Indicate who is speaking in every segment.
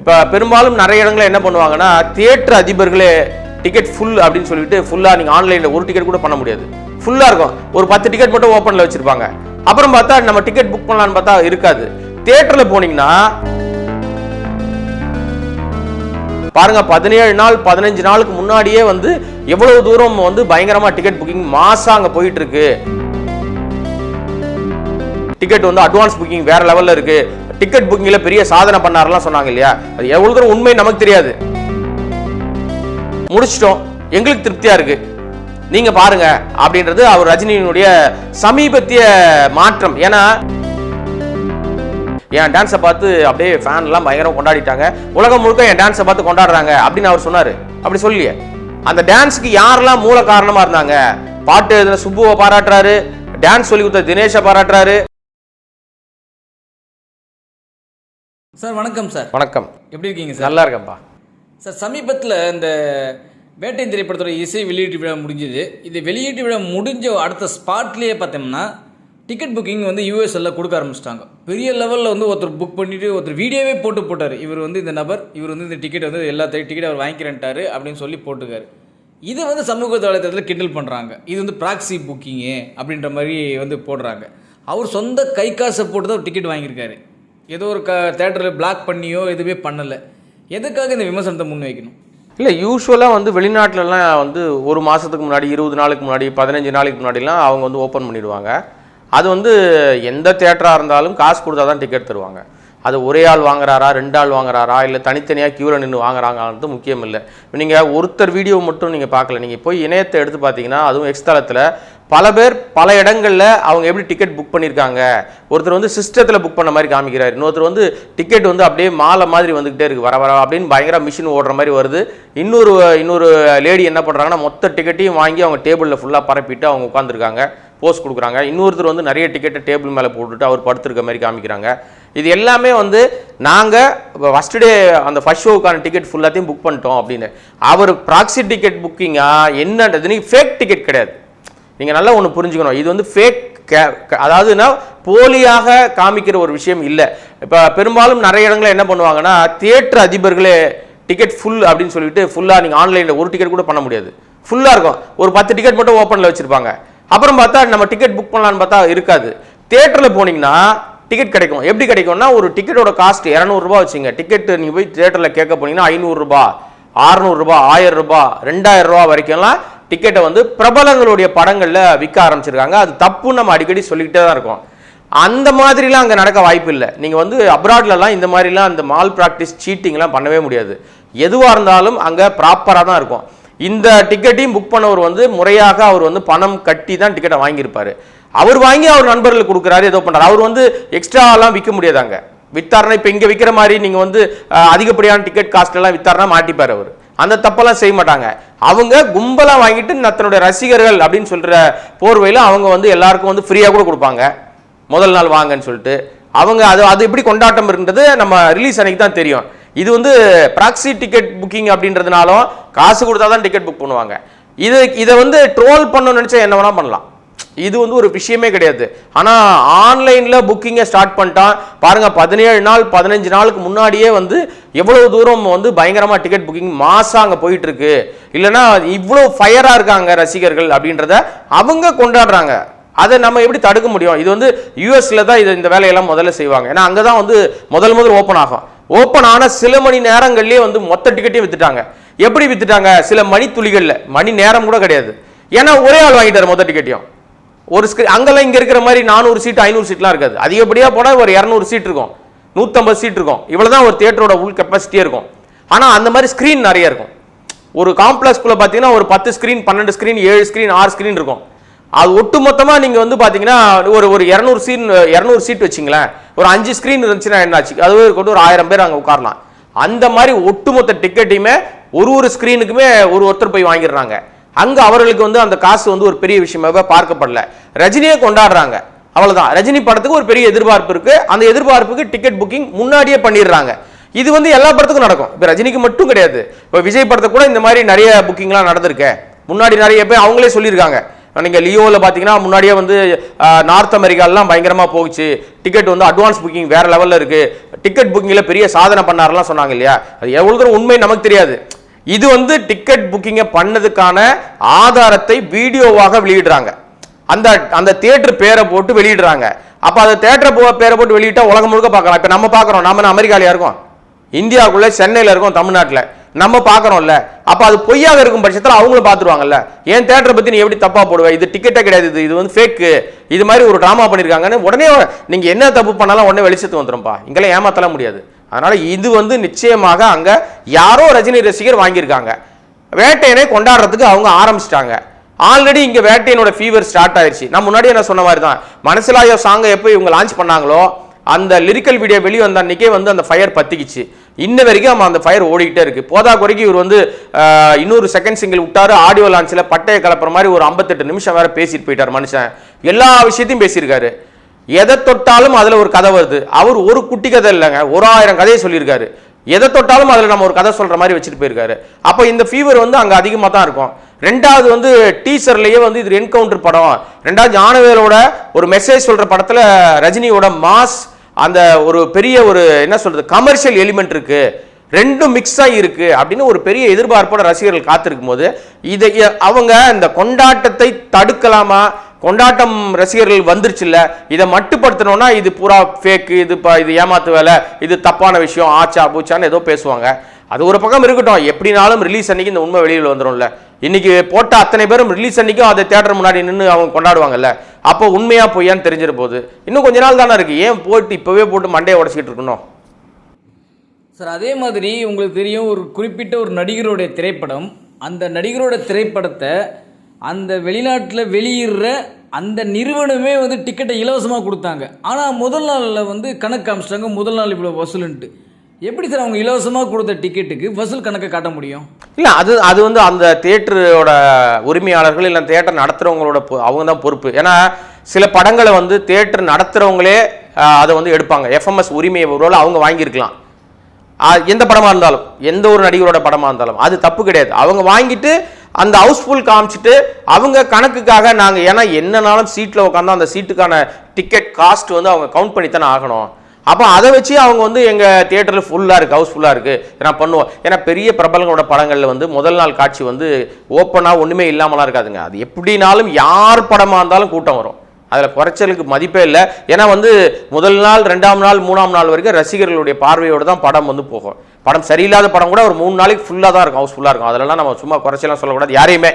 Speaker 1: இப்போ பெரும்பாலும் நிறைய இடங்களில் என்ன பண்ணுவாங்கன்னா தியேட்டர் அதிபர்களே டிக்கெட் ஃபுல் அப்படின்னு சொல்லிட்டு ஃபுல்லாக நீங்கள் ஆன்லைனில் ஒரு டிக்கெட் கூட பண்ண முடியாது. ஃபுல்லாக இருக்கும். ஒரு பத்து டிக்கெட் மட்டும் ஓப்பனில் வச்சுருப்பாங்க. அப்புறம் பார்த்தா நம்ம டிக்கெட் புக் பண்ணலான்னு பார்த்தா இருக்காது. தியேட்டரில் போனீங்கன்னா பாருங்க பதினேழு நாள் பதினஞ்சு நாளுக்கு முன்னாடியே வந்து எவ்வளவு தூரம் வந்து பயங்கரமாக டிக்கெட் புக்கிங் மாசம் அங்கே போயிட்டு இருக்கு. டிக்கெட் வந்து அட்வான்ஸ் புக்கிங் வேற லெவலில் இருக்கு. டிக்கெட் புக்கிங்ல பெரிய சாதனை பண்ணாரெல்லாம் சொன்னாங்க இல்லையா? அது எவ்வளவு தூரம் உண்மை நமக்கு தெரியாது. முடிச்சிட்டோம். எங்களுக்கு திருப்தியா இருக்கு. நீங்க பாருங்க அப்படின்றது அவர் ரஜினியினுடைய சமீபத்திய மாற்றம். ஏன்னா என் டான்ஸை பார்த்து அப்படியே ஃபேன்லாம் பயங்கரம் கொண்டாடிட்டாங்க. உலகம் முழுக்க என் டான்ஸை பார்த்து கொண்டாடுறாங்க அப்படின்னு அவர் சொன்னார். அப்படி சொல்லியே. அந்த டான்ஸுக்கு யாரெல்லாம் மூல காரணமாக இருந்தாங்க? பாட்டு எழுதின சுப்புவை பாராட்டுறாரு. டான்ஸ் சொல்லி கொடுத்த தினேஷை பாராட்டுறாரு.
Speaker 2: சார் வணக்கம் சார்.
Speaker 1: வணக்கம்.
Speaker 2: எப்படி இருக்கீங்க சார்?
Speaker 1: நல்லா இருக்கேன்ப்பா.
Speaker 2: சார் சமீபத்தில் இந்த வேட்டை திரைப்படத்தோட இசை வெளியீட்டு விழா முடிஞ்சுது. இது வெளியீட்டு விழா முடிஞ்ச அடுத்த ஸ்பாட்லேயே பார்த்தோம்னா டிக்கெட் புக்கிங் வந்து யூஎஸ்எல்ல கொடுக்க ஆரம்பிச்சிட்டாங்க. பெரிய லெவலில் வந்து ஒருத்தர் புக் பண்ணிட்டு ஒருத்தர் வீடியோவே போட்டு போட்டார். இவர் வந்து இந்த நபர் இவர் வந்து இந்த டிக்கெட் வந்து எல்லா டிக்கெட் அவர் வாங்கிக்கிறேன்ட்டாரு அப்படின்னு சொல்லி போட்டுக்காரு இது வந்து சமூக வலைத்தளத்தில் கிண்டல் பண்ணுறாங்க இது வந்து ப்ராக்ஸி புக்கிங்கு அப்படின்ற மாதிரி வந்து போடுறாங்க. அவர் சொந்த கை காசை போட்டு தான் டிக்கெட் வாங்கியிருக்காரு. ஏதோ ஒரு க தேட்டரில் பிளாக் பண்ணியோ எதுவுமே பண்ணலை. எதுக்காக இந்த விமர்சனத்தை முன் வைக்கணும்
Speaker 1: இல்லை யூஸ்வலாக வந்து வெளிநாட்டிலலாம் வந்து ஒரு மாதத்துக்கு முன்னாடி இருபது நாளுக்கு முன்னாடி பதினஞ்சு நாளைக்கு முன்னாடிலாம் அவங்க வந்து ஓப்பன் பண்ணிடுவாங்க. அது வந்து எந்த தேட்டராக இருந்தாலும் காசு கொடுத்தா தான் டிக்கெட் தருவாங்க. அது ஒரே ஆள் வாங்குறாரா ரெண்டு ஆள் வாங்குறாரா இல்லை தனித்தனியாக கியூவில் நின்று வாங்குறாங்கன்றது முக்கியம் இல்லை நீங்கள் ஒருத்தர் வீடியோ மட்டும் நீங்கள் பார்க்கல. நீங்கள் போய் இணையத்தை எடுத்து பார்த்தீங்கன்னா அதுவும் எக்ஸ்தலத்தில் பல பேர் பல இடங்களில் அவங்க எப்படி டிக்கெட் புக் பண்ணியிருக்காங்க. ஒருத்தர் வந்து சிஸ்டத்தில் புக் பண்ண மாதிரி காமிக்கிறார். இன்னொருத்தர் வந்து டிக்கெட் வந்து அப்படியே மாலை மாதிரி வந்துக்கிட்டே இருக்குது வர வர அப்படின்னு பயங்கர மிஷின் ஓடுற மாதிரி வருது. இன்னொரு இன்னொரு லேடி என்ன பண்ணுறாங்கன்னா மொத்த டிக்கெட்டையும் வாங்கி அவங்க டேபிளில் ஃபுல்லாக பரப்பிட்டு அவங்க உட்காந்துருக்காங்க போஸ்ட் கொடுக்குறாங்க. இன்னொருத்தர் வந்து நிறைய டிக்கெட்டை டேபிள் மேலே போட்டுட்டு அவர் படுத்துருக்க மாதிரி காமிக்கிறாங்க. இது எல்லாமே வந்து நாங்கள் ஃபஸ்ட் டே அந்த ஃபர்ஸ்ட் ஷோவுக்கான டிக்கெட் ஃபுல்லாத்தையும் புக் பண்ணிட்டோம் அப்படின்னு. அவர் ப்ராக்சி டிக்கெட் புக்கிங்காக என்னன்றது நீங்கள் ஃபேக் டிக்கெட் கிடையாது. நீங்கள் நல்லா ஒன்று புரிஞ்சுக்கணும். இது வந்து ஃபேக் அதாவதுன்னா போலியாக காமிக்கிற ஒரு விஷயம் இல்லை. இப்போ பெரும்பாலும் நிறைய இடங்களில் என்ன பண்ணுவாங்கன்னா தியேட்டர் அதிபர்களே டிக்கெட் ஃபுல் அப்படின்னு சொல்லிட்டு ஃபுல்லாக நீங்கள் ஆன்லைனில் ஒரு டிக்கெட் கூட பண்ண முடியாது. ஃபுல்லாக இருக்கும். ஒரு பத்து டிக்கெட் மட்டும் ஓப்பனில் வச்சுருப்பாங்க. அப்புறம் பார்த்தா நம்ம டிக்கெட் புக் பண்ணலான்னு பார்த்தா இருக்காது. தியேட்டரில் போனீங்கன்னா டிக்கெட் கிடைக்கும். எப்படி கிடைக்கும்னா ஒரு டிக்கெட்டோட காஸ்ட் இரநூறுபா வச்சுங்க. டிக்கெட் நீங்கள் போய் தேட்டரில் கேட்க போனீங்கன்னா ஐநூறுரூபா அறநூறுபா ஆயிரம் ரூபாய் ரெண்டாயிரம் ரூபா வரைக்கும்லாம் டிக்கெட்டை வந்து பிரபலங்களுடைய படங்களில் விற்க ஆரம்பிச்சிருக்காங்க. அது தப்புன்னு நம்ம அடிக்கடி சொல்லிக்கிட்டே தான் இருக்கோம். அந்த மாதிரிலாம் அங்கே நடக்க வாய்ப்பு இல்லை. நீங்கள் வந்து அப்ராட்லலாம் இந்த மாதிரிலாம் அந்த மால் ப்ராக்டிஸ் சீட்டிங்லாம் பண்ணவே முடியாது. எதுவாக இருந்தாலும் அங்கே ப்ராப்பராக தான் இருக்கும். இந்த டிக்கெட்டையும் புக் பண்ணவர் வந்து முறையாக அவர் வந்து பணம் கட்டி தான் டிக்கெட்டை வாங்கியிருப்பார். அவர் வாங்கி அவர் நண்பர்களுக்கு கொடுக்குறாரு ஏதோ பண்ணுறாரு அவர் வந்து எக்ஸ்ட்ராலாம் விற்க முடியாதாங்க அங்கே. இப்போ இங்கே விற்கிற மாதிரி நீங்கள் வந்து அதிகப்படியான டிக்கெட் காஸ்ட்லாம் வித்தாருன்னா மாட்டிப்பார் அவர். அந்த தப்பெல்லாம் செய்ய மாட்டாங்க. அவங்க கும்பலாக வாங்கிட்டு தன்னுடைய ரசிகர்கள் அப்படின்னு சொல்கிற போர்வையில் அவங்க வந்து எல்லாருக்கும் வந்து ஃப்ரீயாக கூட கொடுப்பாங்க. முதல் நாள் வாங்கன்னு சொல்லிட்டு. அவங்க அது அது எப்படி கொண்டாட்டம் இருந்தது? நம்ம ரிலீஸ் அன்னைக்கு தான் தெரியும். இது வந்து ப்ராக்சி டிக்கெட் புக்கிங் அப்படின்றதுனாலும் காசு கொடுத்தா தான் டிக்கெட் புக் பண்ணுவாங்க. இது இதை வந்து ட்ரோல் பண்ணணும்னு நினச்சா என்ன வேணால் பண்ணலாம். இது வந்து ஒரு விஷயமே கிடையாது. ஆனால் ஆன்லைனில் புக்கிங்கை ஸ்டார்ட் பண்ணிட்டான் பாருங்கள் பதினேழு நாள் பதினஞ்சு நாளுக்கு முன்னாடியே வந்து எவ்வளோ தூரம் வந்து பயங்கரமாக டிக்கெட் புக்கிங் மாதம் அங்கே போயிட்டுருக்கு. இல்லைன்னா இவ்வளோ ஃபயராக இருக்காங்க ரசிகர்கள் அப்படின்றத அவங்க கொண்டாடுறாங்க. அதை நம்ம எப்படி தடுக்க முடியும்? இது வந்து யூஎஸில் தான் இது இந்த வேலையெல்லாம் முதல்ல செய்வாங்க. ஏன்னா அங்கே தான் வந்து முதல் முதல் ஓப்பன் ஆகும். ஓப்பன் ஆன சில மணி நேரங்கள்லேயே வந்து மொத்த டிக்கெட்டையும் வித்துட்டாங்க. எப்படி வித்துட்டாங்க? சில மணி துளிகளில். மணி நேரம் கூட கிடையாது. ஏன்னா ஒரே ஆள் வாங்கிட்டார் மொத்த டிக்கெட்டையும் ஒரு ஸ்கிரீன் அங்கெல்லாம் இங்கே இருக்கிற மாதிரி நானூறு சீட் ஐநூறு சீட்லாம் இருக்காது. அதிகப்படியாக போனால் ஒரு இரநூறு சீட் இருக்கும். நூற்றம்பது சீட் இருக்கும். இவ்வளோ தான் ஒரு தியேட்டரோட உள் கெப்பாசிட்டியே இருக்கும். ஆனால் அந்த மாதிரி ஸ்க்ரீன் நிறைய இருக்கும். ஒரு காம்ப்ளெக்ஸ்குள்ளே பார்த்தீங்கன்னா ஒரு பத்து ஸ்க்ரீன் பன்னெண்டு ஸ்க்ரீன் ஏழு ஸ்க்ரீன் ஆறு ஸ்க்ரீன் இருக்கும். அது ஒட்டு மொத்தமாக நீங்கள் வந்து பார்த்தீங்கன்னா ஒரு ஒரு இரநூறு சீன் இரநூறு சீட் வச்சிங்களேன். ஒரு அஞ்சு ஸ்க்ரீன் இருந்துச்சுன்னா என்னாச்சு? அதுவே கொண்டு ஒரு ஆயிரம் பேர் அங்கே உட்காரலாம். அந்த மாதிரி ஒட்டுமொத்த டிக்கெட்டையுமே ஒரு ஒரு ஸ்க்ரீனுக்குமே ஒரு ஒருத்தர் போய் வாங்கிடுறாங்க. அங்கே அவர்களுக்கு வந்து அந்த காசு வந்து ஒரு பெரிய விஷயமாக பார்க்கப்படல. ரஜினியை கொண்டாடுறாங்க. அவ்வளோதான் ரஜினி படத்துக்கு ஒரு பெரிய எதிர்பார்ப்பு இருக்குது அந்த எதிர்பார்ப்புக்கு டிக்கெட் புக்கிங் முன்னாடியே பண்ணிடுறாங்க. இது வந்து எல்லா படத்துக்கும் நடக்கும். இப்போ ரஜினிக்கு மட்டும் கிடையாது. இப்போ விஜய் படத்துக்கு கூட இந்த மாதிரி நிறைய புக்கிங்லாம் நடந்திருக்கு. முன்னாடி நிறைய பேர் அவங்களே சொல்லியிருக்காங்க. நீங்கள் லியோவில் பார்த்தீங்கன்னா முன்னாடியே வந்து நார்த் அமெரிக்காலாம் பயங்கரமாக போச்சு. டிக்கெட் வந்து அட்வான்ஸ் புக்கிங் வேறு லெவலில் இருக்குது டிக்கெட் புக்கிங்கில் பெரிய சாதனை பண்ணாரெல்லாம் சொன்னாங்க இல்லையா? அது எவ்வளோ தூரம் உண்மை நமக்கு தெரியாது. இது வந்து டிக்கெட் புக்கிங்கை பண்ணதுக்கான ஆதாரத்தை வீடியோவாக வெளியிடுறாங்க. அந்த அந்த தியேட்டர் பேரை போட்டு வெளியிடுறாங்க. அப்போ அந்த தேட்டரை போ பேரை போட்டு வெளியிட்டால் உலகம் முழுக்க பார்க்கலாம். இப்போ நம்ம பார்க்குறோம். நம்ம அமெரிக்காவில் இருக்கோம் இந்தியாவுக்குள்ளே சென்னையில் இருக்கோம் தமிழ்நாட்டில். நம்ம பார்க்குறோம்ல. அப்போ அது பொய்யாக இருக்கும் பட்சத்தில் அவங்களும் பார்த்துருவாங்கல்ல. ஏன் தேட்டரை பற்றி நீ எப்படி தப்பாக போடுவேன் இது டிக்கெட்டே கிடையாது. இது இது வந்து ஃபேக்கு இது மாதிரி ஒரு ட்ராமா பண்ணியிருக்காங்கன்னு உடனே நீங்கள் என்ன தப்பு பண்ணாலும் உடனே வெளிச்சத்து வந்துடும்ப்பா இங்கெல்லாம் ஏமாத்தலாம் முடியாது. அதனால் இது வந்து நிச்சயமாக அங்கே யாரோ ரஜினி ரசிகர் வாங்கியிருக்காங்க. வேட்டையனை கொண்டாடுறதுக்கு அவங்க ஆரம்பிச்சிட்டாங்க. ஆல்ரெடி இங்கே வேட்டையனோட ஃபீவர் ஸ்டார்ட் ஆயிடுச்சு நான் முன்னாடி என்ன சொன்ன மாதிரி தான் மனசிலாயோ சாங்கை எப்போ இவங்க லான்ச் பண்ணாங்களோ அந்த லிரிக்கல் வீடியோ வெளியே வந்த அன்றைக்கே வந்து அந்த ஃபயர் பத்திக்கிச்சு. இன்ன வரைக்கும் அவன் அந்த ஃபயர் ஓடிக்கிட்டே இருக்குது போதா குறைக்கு இவர் வந்து இன்னொரு செகண்ட் சிங்கிள் விட்டாரு ஆடியோ லான்ச்சில் பட்டையை கலப்புற மாதிரி ஒரு ஐம்பத்தெட்டு நிமிஷம் வேறு பேசிட்டு போயிட்டார் மனுஷன். எல்லா விஷயத்தையும் பேசியிருக்காரு. எதை தொட்டாலும் அதில் ஒரு கதை வருது. அவர் ஒரு குட்டி கதை இல்லைங்க ஒரு ஆயிரம் கதையை சொல்லியிருக்காரு. எதை தொட்டாலும் அதில் நம்ம ஒரு கதை சொல்கிற மாதிரி வச்சுட்டு போயிருக்காரு. அப்போ இந்த ஃபீவர் வந்து அங்கே அதிகமாக தான் இருக்கும். ரெண்டாவது வந்து டீசர்லேயே வந்து இது என்கவுண்டர் படம். ரெண்டாவது ஞானவேலோட ஒரு மெசேஜ் சொல்கிற படத்தில் ரஜினியோட மாஸ் அந்த ஒரு பெரிய ஒரு என்ன சொல்றது கமர்ஷியல் எலிமெண்ட் இருக்கு. ரெண்டும் மிக்ஸ் ஆகி இருக்கு அப்படின்னு ஒரு பெரிய எதிர்பார்ப்போட ரசிகர்கள் காத்திருக்கும் போது இதை அவங்க இந்த கொண்டாட்டத்தை தடுக்கலாமா? கொண்டாட்டம் ரசிகர்கள் வந்துருச்சுல்ல இதை மட்டுப்படுத்தணும்னா இது பூரா ஃபேக்கு இது இப்போ இது ஏமாத்து வேலை இது தப்பான விஷயம் ஆச்சா பூச்சான்னு ஏதோ பேசுவாங்க. அது ஒரு பக்கம் இருக்கட்டும். எப்படினாலும் ரிலீஸ் அன்னைக்கு இந்த உண்மை வெளியில் வந்துடும்ல இன்னைக்கு போட்ட அத்தனை பேரும் ரிலீஸ் அன்னைக்கும் அதை தேட்டர் முன்னாடி நின்று அவங்க கொண்டாடுவாங்கல்ல. அப்போ உண்மையா பொய்யான்னு தெரிஞ்சிட போகுது இன்னும் கொஞ்ச நாள் தானே இருக்கு. ஏன் போட்டு இப்பவே போட்டு மண்டையை உடச்சிக்கிட்டு இருக்கணும்?
Speaker 2: சார் அதே மாதிரி உங்களுக்கு தெரியும் ஒரு குறிப்பிட்ட ஒரு நடிகருடைய திரைப்படம். அந்த நடிகரோட திரைப்படத்தை அந்த வெளிநாட்டில் வெளியிடுற அந்த நிறுவனமே வந்து டிக்கெட்டை இலவசமாக கொடுத்தாங்க. ஆனால் முதல் நாளில் வந்து கணக்கு காமிச்சிட்டாங்க. முதல் நாள் இவ்வளோ வசூலுன்ட்டு. எப்படி சார் அவங்க இலவசமாக கொடுத்த டிக்கெட்டுக்கு வசூல் கணக்கை காட்ட முடியும்?
Speaker 1: இல்லை அது அது வந்து அந்த தேட்டரோட உரிமையாளர்கள் இல்லை தேட்டர் நடத்துறவங்களோட பொ- அவங்க தான் பொறுப்பு. ஏன்னா சில படங்களை வந்து தேட்டர் நடத்துகிறவங்களே அதை வந்து எடுப்பாங்க. எஃப்எம்எஸ் உரிமையை ஒருவேளை அவங்க வாங்கியிருக்கலாம். எந்த படமாக இருந்தாலும் எந்த ஒரு நடிகரோட படமாக இருந்தாலும் அது தப்பு கிடையாது. அவங்க வாங்கிட்டு அந்த ஹவுஸ்ஃபுல் காமிச்சிட்டு அவங்க கணக்குக்காக நாங்கள் ஏன்னா என்னனாலும் சீட்டில் உட்காந்தா அந்த சீட்டுக்கான டிக்கெட் காஸ்ட் வந்து அவங்க கவுண்ட் பண்ணி தானே ஆகணும். அப்போ அதை வச்சு அவங்க வந்து எங்கள் தியேட்டரில் ஃபுல்லாக இருக்குது ஹவுஸ்ஃபுல்லாக இருக்குது நான் பண்ணுவோம். ஏன்னா பெரிய பிரபலங்களோட படங்களில் வந்து முதல் நாள் காட்சி வந்து ஓப்பனாக ஒன்றுமே இல்லாமலாம் இருக்காதுங்க. அது எப்படினாலும் யார் படமாக இருந்தாலும் கூட்டம் வரும். அதில் குறைச்சலுக்கு மதிப்பே இல்லை. ஏன்னா வந்து முதல் நாள் ரெண்டாம் நாள் மூணாம் நாள் வரைக்கும் ரசிகர்களுடைய பார்வையோடு தான் படம் வந்து போகும். படம் சரியில்லாத படம் கூட ஒரு மூணு நாளைக்கு ஃபுல்லாக தான் இருக்கும் ஹவுஸ்ஃபுல்லாக இருக்கும். அதெல்லாம் நம்ம சும்மா குறைச்சலாம் சொல்லக்கூடாது. யாரையுமே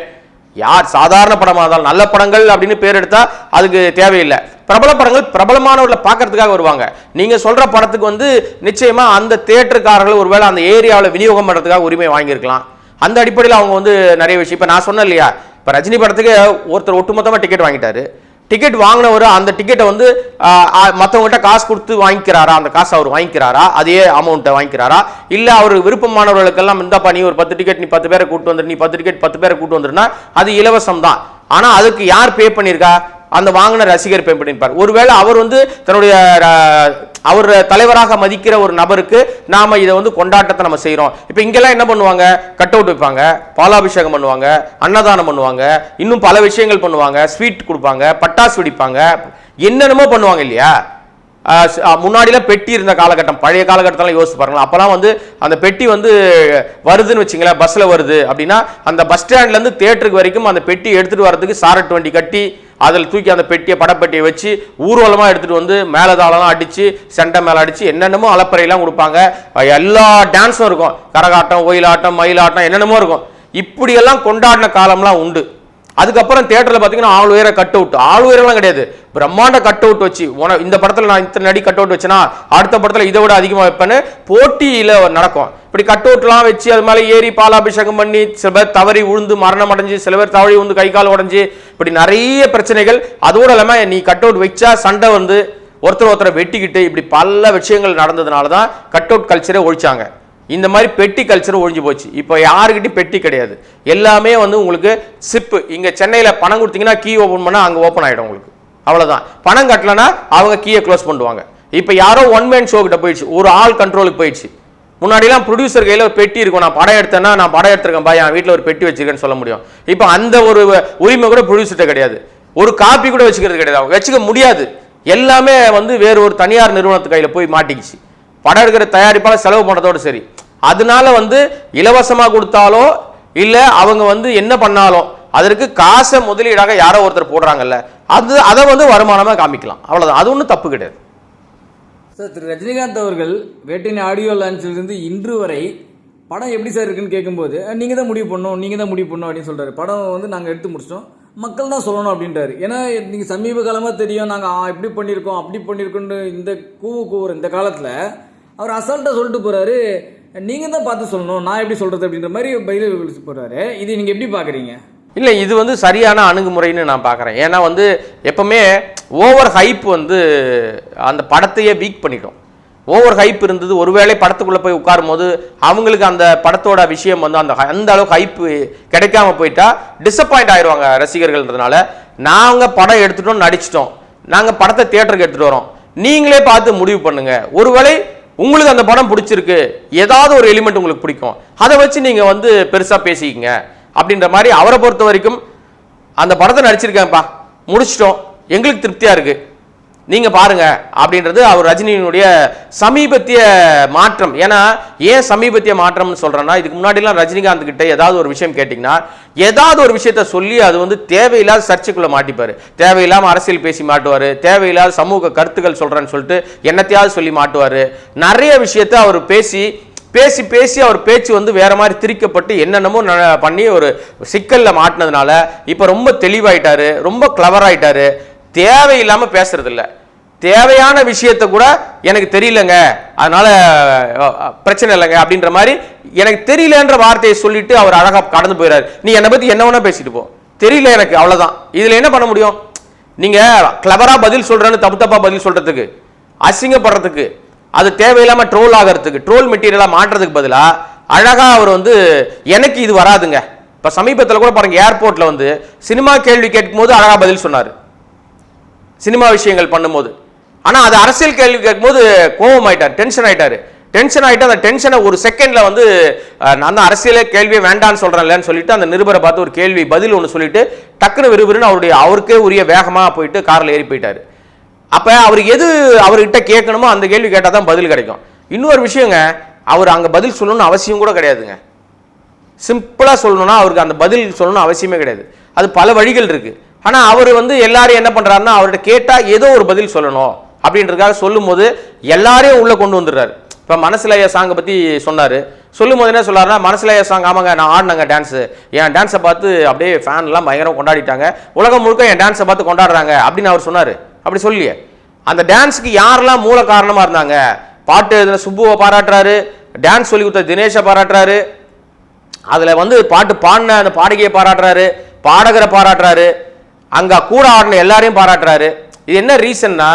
Speaker 1: யார் சாதாரண படமாக இருந்தாலும் நல்ல படங்கள் அப்படின்னு பேர் எடுத்தால் அதுக்கு தேவையில்லை. பிரபல படங்கள் பிரபலமானவர்களை பார்க்கறதுக்காக வருவாங்க. நீங்கள் சொல்கிற படத்துக்கு வந்து நிச்சயமாக அந்த தேட்டருக்காரர்கள் ஒருவேளை அந்த ஏரியாவில் விநியோகம் பண்ணுறதுக்காக உரிமை வாங்கியிருக்கலாம். அந்த அடிப்படையில் அவங்க வந்து நிறைய விஷயம். இப்போ நான் சொன்னேன் இல்லையா? இப்போ ரஜினி படத்துக்கு ஒருத்தர் ஒட்டுமொத்தமாக டிக்கெட் வாங்கிட்டாரு. டிக்கெட் வாங்கினவர் அந்த டிக்கெட்டை வந்து மற்றவங்ககிட்ட காசு கொடுத்து வாங்கிக்கிறாரா? அந்த காசு அவர் வாங்கிக்கிறாரா? அதே அமௌண்ட்டை வாங்கிக்கிறாரா? இல்லை அவர் விருப்பமானவர்களுக்கெல்லாம் இந்தாப்பா நீ ஒரு பத்து டிக்கெட் நீ பத்து பேரை கூட்டு வந்துரு நீ பத்து டிக்கெட் பத்து பேரை கூட்டு வந்துருன்னா அது இலவசம் தான் ஆனால் அதுக்கு யார் பே பண்ணியிருக்கா? அந்த வாங்கின ரசிகர் பே ஒருவேளை அவர் வந்து தன்னுடைய அவர் தலைவராக மதிக்கிற ஒரு நபருக்கு நாம இதை வந்து கொண்டாட்டத்தை நம்ம செய்கிறோம் இப்போ இங்கெல்லாம் என்ன பண்ணுவாங்க? கட் அவுட் வைப்பாங்க பாலாபிஷேகம் பண்ணுவாங்க அன்னதானம் பண்ணுவாங்க இன்னும் பல விஷயங்கள் பண்ணுவாங்க ஸ்வீட் கொடுப்பாங்க பட்டாசு வெடிப்பாங்க என்னென்னமோ பண்ணுவாங்க இல்லையா? முன்னாடிலாம் பெட்டி இருந்த காலகட்டம் பழைய காலகட்டத்தெல்லாம் யோசிச்சு பாருங்களேன். அப்போலாம் வந்து அந்த பெட்டி வந்து வருதுன்னு வச்சுங்களேன் பஸ்ஸில் வருது. அப்படின்னா அந்த பஸ் ஸ்டாண்ட்லேருந்து தேட்டருக்கு வரைக்கும் அந்த பெட்டி எடுத்துகிட்டு வரதுக்கு சாரட் வண்டி கட்டி அதில் தூக்கி அந்த பெட்டியை படப்பெட்டியை வச்சு ஊர்வலமாக எடுத்துகிட்டு வந்து மேலே மேலதாளம்லாம் அடித்து செண்டை மேலே அடித்து என்னென்னமோ அலப்பறையெல்லாம் கொடுப்பாங்க. எல்லா டான்ஸும் இருக்கும். கரகாட்டம் ஒயிலாட்டம் மயிலாட்டம் என்னென்னமோ இருக்கும். இப்படியெல்லாம் கொண்டாடின காலம்லாம் உண்டு. அதுக்கப்புறம் தேட்டரில் பார்த்தீங்கன்னா ஆள் உயர கட் அவுட் ஆள் உயரம்லாம் கிடையாது. பிரம்மாண்ட கட் அவுட் வச்சு உன இந்த படத்தில் நான் இத்தனை நடி கட் அவுட் வச்சேன்னா அடுத்த படத்தில் இதை விட அதிகமாக வைப்பேன்னு போட்டியில் நடக்கும். இப்படி கட் அவுட்லாம் வச்சு அது மேலே ஏறி பாலாபிஷேகம் பண்ணி சில பேர் தவறி உழுந்து மரணம் அடைஞ்சு சில பேர் தவறி உழுந்து கை கால் உடஞ்சி இப்படி நிறைய பிரச்சனைகள். அதோட இல்லாமல் நீ கட் அவுட் வச்சா சண்டை வந்து ஒருத்தர் ஒருத்தரை வெட்டிக்கிட்டு இப்படி பல விஷயங்கள் நடந்ததுனால தான் கட் அவுட் கல்ச்சரே ஒழிச்சாங்க. இந்த மாதிரி பெட்டி கல்ச்சர் ஒழிஞ்சு போச்சு. இப்போ யாருக்கிட்டையும் பெட்டி கிடையாது. எல்லாமே வந்து உங்களுக்கு சிப்பு இங்கே சென்னையில் பணம் கொடுத்தீங்கன்னா கீ ஓப்பன் பண்ணால் அங்கே ஓப்பன் ஆகிடும் உங்களுக்கு. அவ்வளோதான் பணம் கட்டலைன்னா அவங்க கீயை க்ளோஸ் பண்ணுவாங்க இப்போ யாரோ ஒன் மேன் ஷோ கிட்ட போயிடுச்சு. ஒரு ஆள் கண்ட்ரோலுக்கு போயிடுச்சு. முன்னாடிலாம் ப்ரொடியூசர் கையில் ஒரு பெட்டி இருக்கும். நான் படம் எடுத்தேன்னா நான் படம் எடுத்திருக்கேன் பாய் என் வீட்டில் ஒரு பெட்டி வச்சிருக்கேன்னு சொல்ல முடியும். இப்போ அந்த ஒரு உரிமை கூட ப்ரொடியூசர்கிட்ட கிடையாது. ஒரு காப்பி கூட வச்சுக்கிறது கிடையாது. அவங்க வச்சுக்க முடியாது. எல்லாமே வந்து வேறு ஒரு தனியார் நிறுவனத்து கையில் போய் மாட்டிக்கிச்சு. படம் எடுக்கிற தயாரிப்பாளர் செலவு பண்ணுறதோடு சரி. அதனால வந்து இலவசமாக கொடுத்தாலோ இல்லை அவங்க வந்து என்ன பண்ணாலும் அதற்கு காசை முதலீடாக யாரோ ஒருத்தர் போடுறாங்கல்ல அது அதை வந்து வருமானமாக காமிக்கலாம். அவ்வளோதான் அது ஒன்றும் தப்பு கிடையாது.
Speaker 2: சார் திரு. ரஜினிகாந்த் அவர்கள் வேட்டின் ஆடியோ லான்ச்சிலிருந்து இன்று வரை படம் எப்படி சார் இருக்குன்னு கேட்கும்போது நீங்கள் தான் முடிவு பண்ணோம் நீங்கள் தான் முடிவு பண்ணணும் அப்படின்னு சொல்கிறாரு படம் வந்து நாங்கள் எடுத்து முடிச்சிட்டோம். மக்கள் தான் சொல்லணும் அப்படின்றாரு. ஏன்னா நீங்கள் சமீப காலமாக தெரியும் நாங்கள் இப்படி பண்ணியிருக்கோம் அப்படி பண்ணியிருக்கோன்னு இந்த கூவு கூவுற இந்த காலத்தில் அவர் அசால்ட்டாக சொல்லிட்டு போகிறாரு நீங்கள் தான் பார்த்து சொல்லணும் நான் எப்படி சொல்கிறது அப்படின்ற மாதிரி பதில் போகிறாரு இது நீங்கள் எப்படி பார்க்குறீங்க?
Speaker 1: இல்லை இது வந்து சரியான அணுகுமுறைன்னு நான் பார்க்குறேன். ஏன்னா வந்து எப்போவுமே ஓவர் ஹைப் வந்து அந்த படத்தையே வீக் பண்ணிட்டோம். ஓவர் ஹைப் இருந்தது. ஒருவேளை படத்துக்குள்ளே போய் உட்காரும் போது அவங்களுக்கு அந்த படத்தோட விஷயம் வந்து அந்த அந்த அளவுக்கு ஹைப் கிடைக்காம போயிட்டா டிசப்பாயிண்ட் ஆயிடுவாங்க ரசிகர்கள்ன்றதுனால. நாங்கள் படம் எடுத்துட்டோம் நடிச்சிட்டோம். நாங்கள் படத்தை தியேட்டருக்கு எடுத்துகிட்டு வரோம். நீங்களே பார்த்து முடிவு பண்ணுங்கள் ஒருவேளை உங்களுக்கு அந்த படம் பிடிச்சிருக்கு ஏதாவது ஒரு எலிமெண்ட் உங்களுக்கு பிடிக்கும். அதை வச்சு நீங்கள் வந்து பெருசாக பேசிக்கிங்க. அப்படின்ற மாதிரி அவரை பொறுத்த வரைக்கும் அந்த படத்தை நடிச்சிருக்கேன்ப்பா. முடிச்சிட்டோம். எங்களுக்கு திருப்தியாக இருக்குது நீங்கள் பாருங்கள் அப்படின்றது அவர் ரஜினியினுடைய சமீபத்திய மாற்றம். ஏன்னா ஏன் சமீபத்திய மாற்றம்னு சொல்கிறேன்னா இதுக்கு முன்னாடிலாம் ரஜினிகாந்த் கிட்ட ஏதாவது ஒரு விஷயம் கேட்டிங்கன்னா ஏதாவது ஒரு விஷயத்த சொல்லி அது வந்து தேவையில்லாத சர்ச்சைக்குள்ளே மாட்டிப்பார். தேவையில்லாமல் அரசியல் பேசி மாட்டுவார். தேவையில்லாத சமூக கருத்துக்கள் சொல்கிறேன்னு சொல்லிட்டு என்னத்தையாவது சொல்லி மாட்டுவார். நிறைய விஷயத்த அவர் பேசி பேசி பேசி அவர் பேச்சு வந்து வேற மாதிரி திரிக்கப்பட்டு என்னென்னமோ பண்ணி ஒரு சிக்கலில் மாட்டினதுனால இப்போ ரொம்ப தெளிவாயிட்டாரு. ரொம்ப கிளவராயிட்டாரு தேவையில்லாமல் பேசுறதில்ல. தேவையான விஷயத்த கூட எனக்கு தெரியலங்க. அதனால பிரச்சனை இல்லைங்க அப்படின்ற மாதிரி எனக்கு தெரியலன்ற வார்த்தையை சொல்லிட்டு அவர் அழகாக கடந்து போயிடாரு நீ என்னை பற்றி என்ன வேணா பேசிட்டு போ. தெரியல எனக்கு அவ்வளோதான் இதில் என்ன பண்ண முடியும்? நீங்கள் கிளவராக பதில் சொல்கிறேன்னு தப்பு தப்பா பதில் சொல்கிறதுக்கு அசிங்கப்படுறதுக்கு அது தேவையில்லாமல் ட்ரோல் ஆகிறதுக்கு ட்ரோல் மெட்டீரியலாக மாற்றுறதுக்கு பதிலாக அழகாக அவர் வந்து எனக்கு இது வராதுங்க. இப்போ சமீபத்தில் கூட பாருங்கள் ஏர்போர்ட்டில் வந்து சினிமா கேள்வி கேட்கும்போது அழகாக பதில் சொன்னார். சினிமா விஷயங்கள் பண்ணும்போது. ஆனால் அது அரசியல் கேள்வி கேட்கும்போது கோபம் ஆயிட்டார் டென்ஷன் ஆயிட்டாரு. டென்ஷன் ஆகிட்டு அந்த டென்ஷனை ஒரு செகண்டில் வந்து நான் தான் அரசியலே கேள்வியே வேண்டான்னு சொல்கிறேன்லன்னு சொல்லிட்டு அந்த நிருபரை பார்த்து ஒரு கேள்வி பதில் ஒன்று சொல்லிட்டு டக்குன்னு விறுவிறுன்னு அவருடைய அவருக்கே உரிய வேகமாக போயிட்டு காரில் ஏறி போயிட்டார். அப்போ அவர் எது அவர்கிட்ட கேட்கணுமோ அந்த கேள்வி கேட்டால் தான் பதில் கிடைக்கும். இன்னொரு விஷயங்க அவர் அங்கே பதில் சொல்லணும்னு அவசியம் கூட கிடையாதுங்க. சிம்பிளாக சொல்லணும்னா அவருக்கு அந்த பதில் சொல்லணும்னு அவசியமே கிடையாது. அது பல வழிகள் இருக்குது ஆனால் அவர் வந்து எல்லாரும் என்ன பண்ணுறாருன்னா அவர்கிட்ட கேட்டால் ஏதோ ஒரு பதில் சொல்லணும் அப்படின்றதுக்காக சொல்லும்போது எல்லாரையும் உள்ளே கொண்டு வந்துடுறாரு. இப்போ மனசுலய சாங்கை பற்றி சொன்னார். சொல்லும் சொல்லும்போது என்ன சொல்லாருன்னா மனசுலய சாங் ஆமாங்க நான் ஆடினங்க டான்ஸு என் டான்ஸை பார்த்து அப்படியே ஃபேன்லாம் பயங்கரம் கொண்டாடிட்டாங்க. உலகம் முழுக்க என் டான்ஸை பார்த்து கொண்டாடுறாங்க அப்படின்னு அவர் சொன்னார். அப்படி சொல்லியே. அந்த டான்ஸுக்கு யாரெல்லாம் மூல காரணமாக இருந்தாங்க? பாட்டு எழுதின சுப்புவை பாராட்டுறாரு. டான்ஸ் சொல்லி கொடுத்த தினேஷை பாராட்டுறாரு. அதில் வந்து பாட்டு பாடின அந்த பாடகியை பாராட்டுறாரு. பாடகரை பாராட்டுறாரு. அங்கே கூட ஆடின எல்லாரையும் பாராட்டுறாரு. இது என்ன ரீசன்னா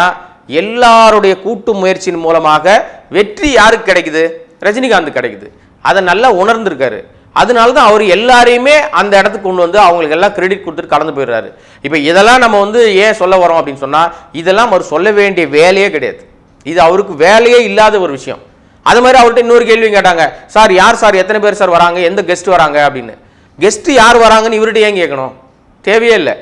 Speaker 1: எல்லாருடைய கூட்டு முயற்சியின் மூலமாக வெற்றி யாருக்கு கிடைக்குது? ரஜினிகாந்த் கிடைக்குது. அதை நல்லா உணர்ந்திருக்காரு. அதனால தான் அவர் எல்லாரையுமே அந்த இடத்துக்கு கொண்டு வந்து அவங்களுக்கு எல்லாம் கிரெடிட் கொடுத்துட்டு கடந்து போயிடுறாரு. இப்போ இதெல்லாம் நம்ம வந்து ஏன் சொல்ல வரோம் அப்படின்னு சொன்னால் இதெல்லாம் அவர் சொல்ல வேண்டிய வேலையே கிடையாது. இது அவருக்கு வேலையே இல்லாத ஒரு விஷயம். அது மாதிரி அவர்கிட்ட இன்னொரு கேள்வி கேட்டாங்க. சார் யார் சார்? எத்தனை பேர் சார் வராங்க? எந்த கெஸ்ட் வராங்க? அப்படின்னு. கெஸ்ட் யார் வராங்கன்னு இவர்கிட்ட ஏன் கேட்கணும்? தேவையே இல்லை.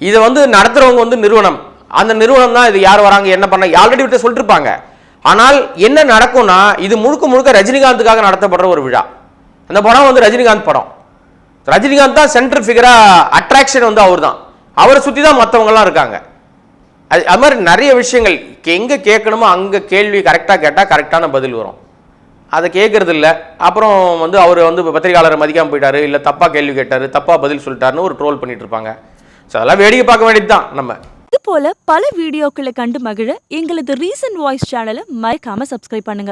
Speaker 1: இதை வந்து நடத்துகிறவங்க வந்து நிறுவனம். அந்த நிறுவனம் தான் இது யார் வராங்க என்ன பண்ண ஆல்ரெடி விட்டு சொல்லிட்டுருப்பாங்க. ஆனால் என்ன நடக்கும்னா இது முழுக்க முழுக்க ரஜினிகாந்துக்காக நடத்தப்படுற ஒரு விழா. அந்த படம் வந்து ரஜினிகாந்த் படம். ரஜினிகாந்த் தான் சென்ட்ரல் ஃபிகராக அட்ராக்ஷன் வந்து அவர் தான் அவரை சுற்றி தான் மற்றவங்கலாம் இருக்காங்க. அது அது மாதிரி நிறைய விஷயங்கள். எங்கே கேட்கணுமோ அங்கே கேள்வி கரெக்டாக கேட்டால் கரெக்டான பதில் வரும். அதை கேட்கறது இல்லை அப்புறம் வந்து அவர் வந்து பத்திரிகையாளரை மதிக்காமல் போயிட்டார் இல்லை தப்பாக கேள்வி கேட்டார் தப்பாக பதில் சொல்லிட்டாருன்னு ஒரு ட்ரோல் பண்ணிட்டு இருப்பாங்க. ஸோ அதெல்லாம் வேடிக்கை பார்க்க வேண்டியது தான் நம்ம
Speaker 3: இது போல பல வீடியோக்களை கண்டு மகிழ எங்களது ரீசன்ட் வாய்ஸ் சேனலை மறைக்காம சப்ஸ்கிரைப் பண்ணுங்க.